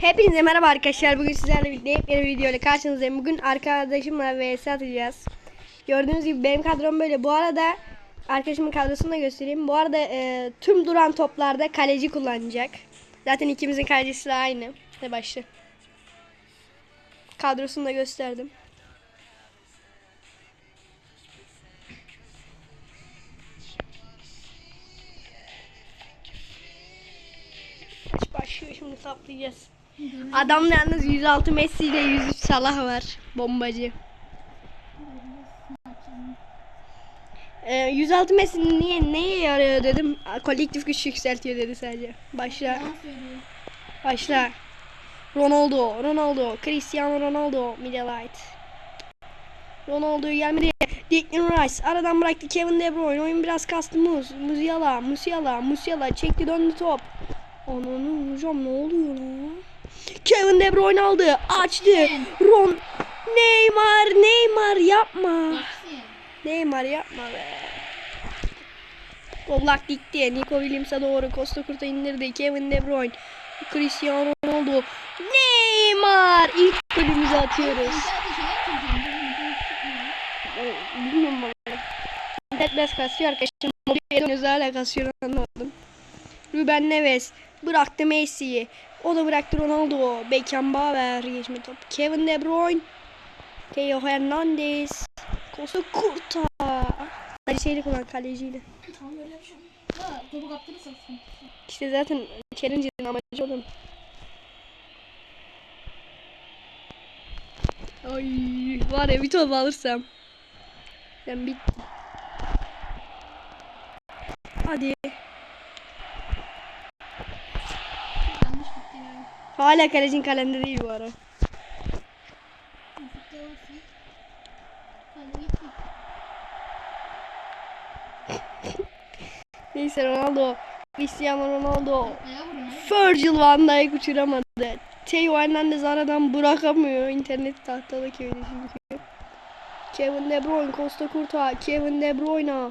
Hepinize merhaba arkadaşlar. Bugün sizlerle birlikte yepyeni bir video ile karşınızdayım. Bugün arkadaşımla vs atacağız. Gördüğünüz gibi benim kadrom böyle. Bu arada arkadaşımın kadrosunu da göstereyim. Bu arada e, tüm duran toplarda kaleci kullanacak. Zaten ikimizin kalecisi de aynı. Hadi başla. Kadrosunu da gösterdim. Maç başlıyor şimdi saplayacağız. Adamda yalnız 106 Messi ile 103 Salah var. Bombacı. Ee, 106 Messi niye neye yarıyor dedim. Kolektif güç yükseltiyor dedi sadece. Başla. Başla. Ronaldo, Ronaldo, Cristiano Ronaldo, Middlelight. Ronaldo'yu gelmedi. Declan Rice aradan bıraktı Kevin De Bruyne. Oyun biraz kastı Muz. Musiala, Musiala, Musiala çekti döndü top. Ananı hocam ne oluyor lan? Kevin De Bruyne aldı. Açtı. Ron Neymar, Neymar yapma. Neymar yapma be. Oblak dikti. Nico Williams'a doğru. Costa Curta indirdi. Kevin De Bruyne. Cristiano Ronaldo. Neymar. İlk golümüzü atıyoruz. Bilmiyorum valla. İnternet biraz kasıyor arkadaşlar. Mobilya hala kasıyor anlamadım. Ruben Neves bıraktı Messi'yi. O da bıraktı Ronaldo. Beckenbauer geçme top. Kevin De Bruyne. Theo Hernandez. Costa Curta. Hadi şeyle kullan kaleciyle. Tamam öyle bir şey. Ha, topu kaptırırsan. İşte zaten challenge'ın amacı onun. Ay var ya bir top alırsam. Ben bit. Hadi. Yanlış gitti ya. Hala kalecin kalemde değil bu ara. Neyse Ronaldo. Cristiano Ronaldo. Virgil van Dijk uçuramadı. Theo Hernandez aradan bırakamıyor. İnternet tahtadaki öyle çünkü. Kevin De Bruyne, Costa Curta, Kevin De Bruyne.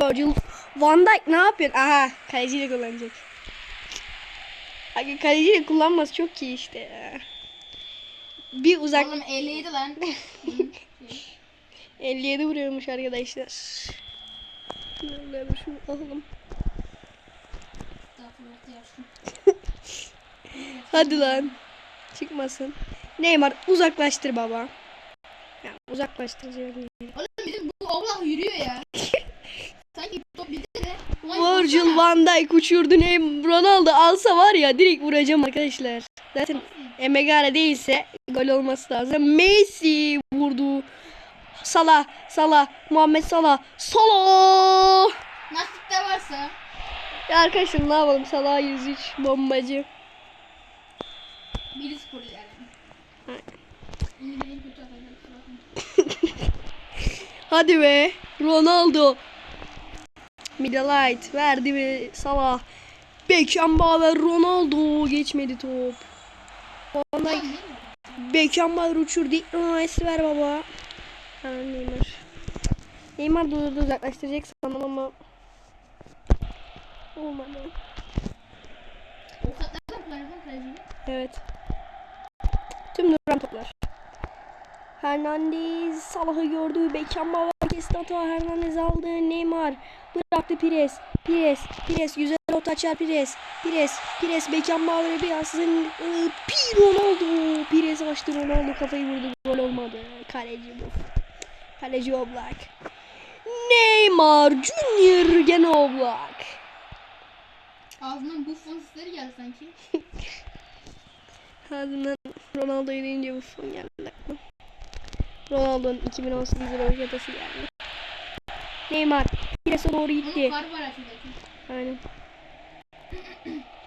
Virgil van Dijk ne yapıyorsun? Aha kaleciyle kullanacak. Abi kaleciyle kullanması çok iyi işte ya. Bir uzak Oğlum 57 lan. 57 vuruyormuş arkadaşlar. Bir şunu alalım. Hadi lan. Çıkmasın. Neymar uzaklaştır baba. Ya uzaklaştıracağım. Oğlum bizim bu oğlan yürüyor ya. Sanki top bizde de. Ulan Virgil van Dijk uçurdu Neymar. Ronaldo alsa var ya direkt vuracağım arkadaşlar. Zaten Emegara değilse gol olması lazım. Messi vurdu. Salah, Salah, Muhammed Salah. Salah! Nasip de varsa. Ya arkadaşlar ne yapalım? Salah 103 bombacı. Biri spor yani. Hadi be. Ronaldo. Middlelight verdi mi Salah. Beckenbauer Ronaldo geçmedi top. Van Dijk Beckenbauer uçurdu. Nice ver baba. Ha Neymar. Neymar durdu uzaklaştıracak sandım ama olmadı. Evet. Tüm duran toplar. Hernandez Salah'ı gördü. Beckenbauer kesti hata. Hernandez aldı. Neymar bıraktı Pires. Pires. Pires. Güzel orta açar Pires. Pires. Pires. Beckenbauer'e bir yazsın. Ee, Pi Ronaldo. Pires açtı Ronaldo. Kafayı vurdu. Gol olmadı. Kaleci bu. Kaleci Oblak. Neymar Junior gene Oblak. Ağzından buffon sesleri geldi sanki. Ağzımdan Ronaldo'yu deyince bu fon geldi. Ronaldo'nun 2018 röveşatası geldi. Neymar Pires'e doğru gitti. var var. Aynen.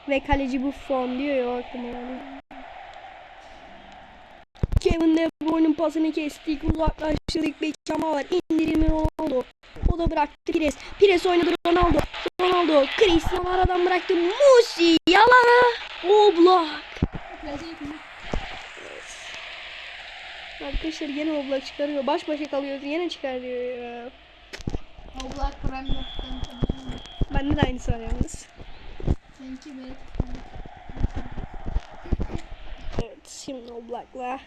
Ve kaleci bu fon diyor ya aklıma yani. Kevin De Bruyne'ın pasını kestik, uzaklaştırdık. Beckenbauer indirilme Ronaldo. O da bıraktı Pires. Pires oynadı Ronaldo. Ronaldo. Cristiano aradan bıraktı. Musi yalana. Oblak. Arkadaşlar yine oblak çıkarıyor. Baş başa kalıyoruz. Yine çıkarıyor ya. O Black Prime yok. Bende de aynısı var yalnız. Seninki tutmalı. şimdi Oblak'la.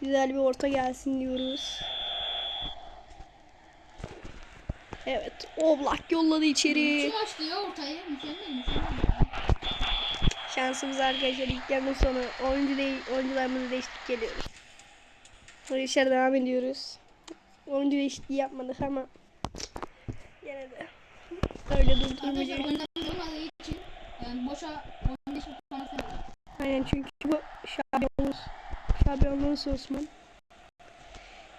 Güzel bir orta gelsin diyoruz. Evet Oblak yolladı içeri. Kim açtı ya ortayı? Mükemmel mükemmel. Şansımız arkadaşlar ilk yarının sonu. Oyuncu değil, oyuncularımızı değiştirip geliyoruz. Arkadaşlar devam ediyoruz. Oyuncu değişikliği yapmadık ama yine de öyle durdurmayacağım. yani boşa oyunda hiçbir tutmamak istemiyorum. Aynen çünkü bu şampiyonluğumuz. Şampiyonluğumuz Osman.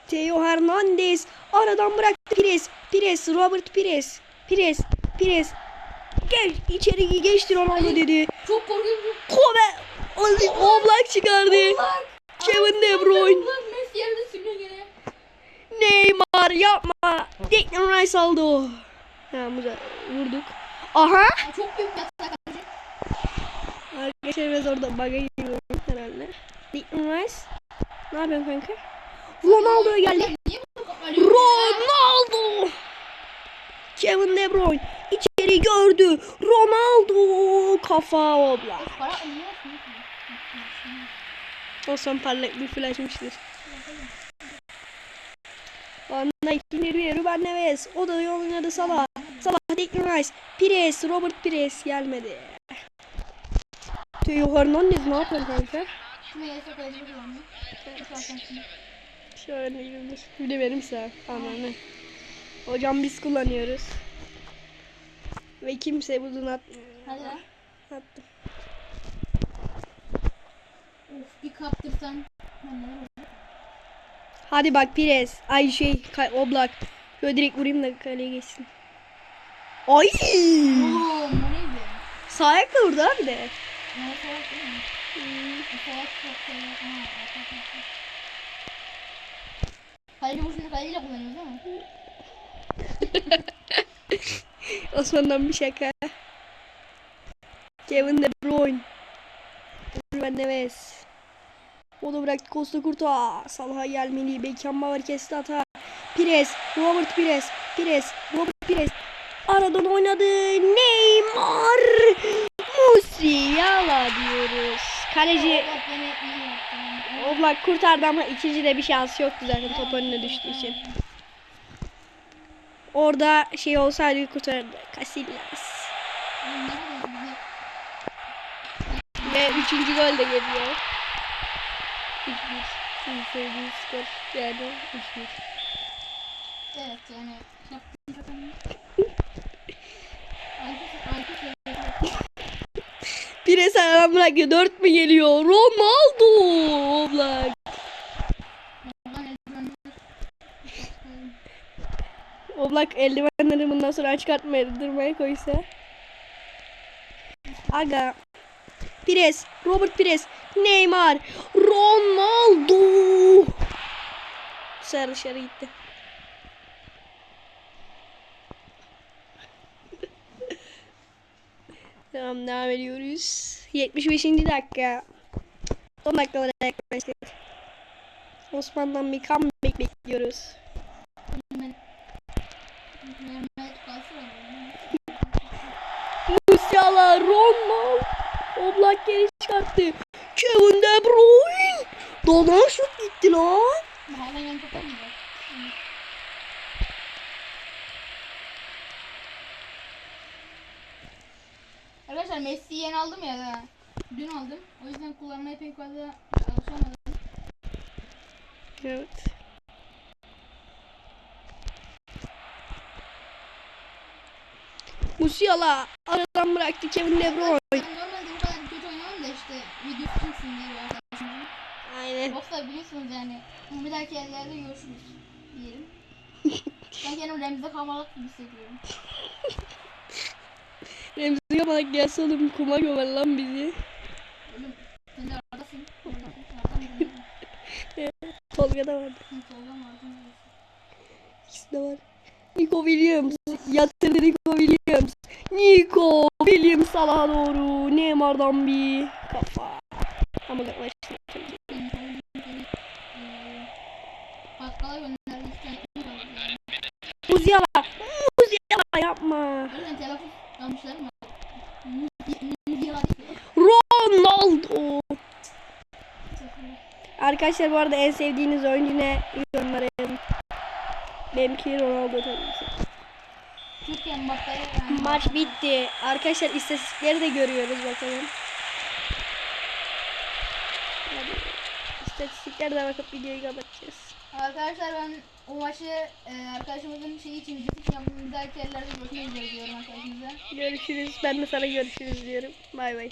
Theo Hernandez aradan bıraktı Pires. Pires, Robert Pires. Pires, Pires. Gel içeri geçti Ronaldo dedi. Çok korkuyorum. Kobe Oblak çıkardı. Kevin De Bruyne. Sürüyor gene. Neymar yapma. Declan Rice aldı o. Tamam güzel vurduk. Aha. Çok büyük bir atak kaleci. Arkadaşlar biraz orada bug'a giriyorum herhalde. Declan Rice. Ne yapıyorsun kanka? Ronaldo'ya geldi. Ronaldo. Kevin De Bruyne içeri gördü. Ronaldo kafa obla. O son parlak bir flashmıştır. Van Dijk Ruben Neves. O da oynadı Salah. Salah Declan Rice. Pires. Robert Pires gelmedi. Theo Hernandez ne yapıyor kanka? Şöyle gidilir. Bir de benim sağ. Ananı. Hocam biz kullanıyoruz. Ve kimse bunu atmıyor. Hadi. Attım. Of bir kaptırsan. Hadi bak Pires. Ay şey Oblak. Şöyle direkt vurayım da kaleye geçsin. Ay! Oğlum bu neydi? Sağ ayakla vurdu abi de. Ne salak değil mi? Ha, arka arka. Kaleci vuruşunu kaleciyle kullanıyoruz değil mi? Osman'dan bir şaka. Kevin De Bruyne. Ruben Neves. O da bıraktı Costa Curta. Salah'a gelmeli. Beckenbauer kesti hata. Pires. Robert Pires. Pires. Robert Pires. Aradan oynadı. Neymar. Musiala diyoruz. Kaleci. Oblak kurtardı ama ikinci de bir şans yoktu zaten top önüne düştüğü için. Orada şey olsaydı kurtarırdı. Casillas. Ve üçüncü gol de geliyor. 3-1. Sizin sevdiğiniz skor yani 3-1. Evet yani. Yaptığın çok önemli. Pires aradan bırakıyor. 4 mü geliyor? Ronaldo! Eldivenli. Oblak eldivenleri bundan sonra çıkartmaya durmaya koysa. Aga. Pires. Robert Pires. Neymar. Ronaldo. Dışarı dışarı gitti. Tamam devam ediyoruz. 75. dakika. Son dakikalara yaklaştık. Osman'dan bir comeback bekliyoruz. Musiala, Ronaldo. Oblak geri çıkarttı. Kevin De Bruyne. Dolan şut gitti lan. Mahallen yan Arkadaşlar Messi'yi yeni aldım ya dün aldım. O yüzden kullanmaya pek fazla alışamadım. Evet. Musiala aradan bıraktı Kevin De Bruyne. Normalde bu kadar kötü oynamam da işte video çıksın diye arkadaşlar. Aynen. Yoksa biliyorsunuz yani bir dahaki yerlerde görüşürüz diyelim. ben kendimi Remzi Kamalak gibi hissediyorum. Remzi Yamalak gelse oğlum kuma gömer lan bizi. Oğlum sen de aradasın. Mı? Tolga'da vardı. Aradan mı? İkisi de var. Nico Williams. Yatırdı Nico Williams. Nico Williams Salah'a doğru. Neymar'dan bir kafa. Ama yaklaştı. Bakkala gönderdi işte. Musiala. Musiala yapma. Öyle telaffuz yanlışlarım var. Müziği var. Ronaldo. Arkadaşlar bu arada en sevdiğiniz oyuncu ne? Yorumlara yazın. Benimki Ronaldo tabii ki. Türkiye. Maç bitti. Arkadaşlar istatistikleri de görüyoruz bakalım. Hadi. İstatistiklere bakıp videoyu kapatacağız. Arkadaşlar ben o maçı e, arkadaşımızın şeyi için videosu için yerlerde görüşmek üzere diyorum arkadaşımıza. Görüşürüz. Ben de sana görüşürüz diyorum. Bay bay.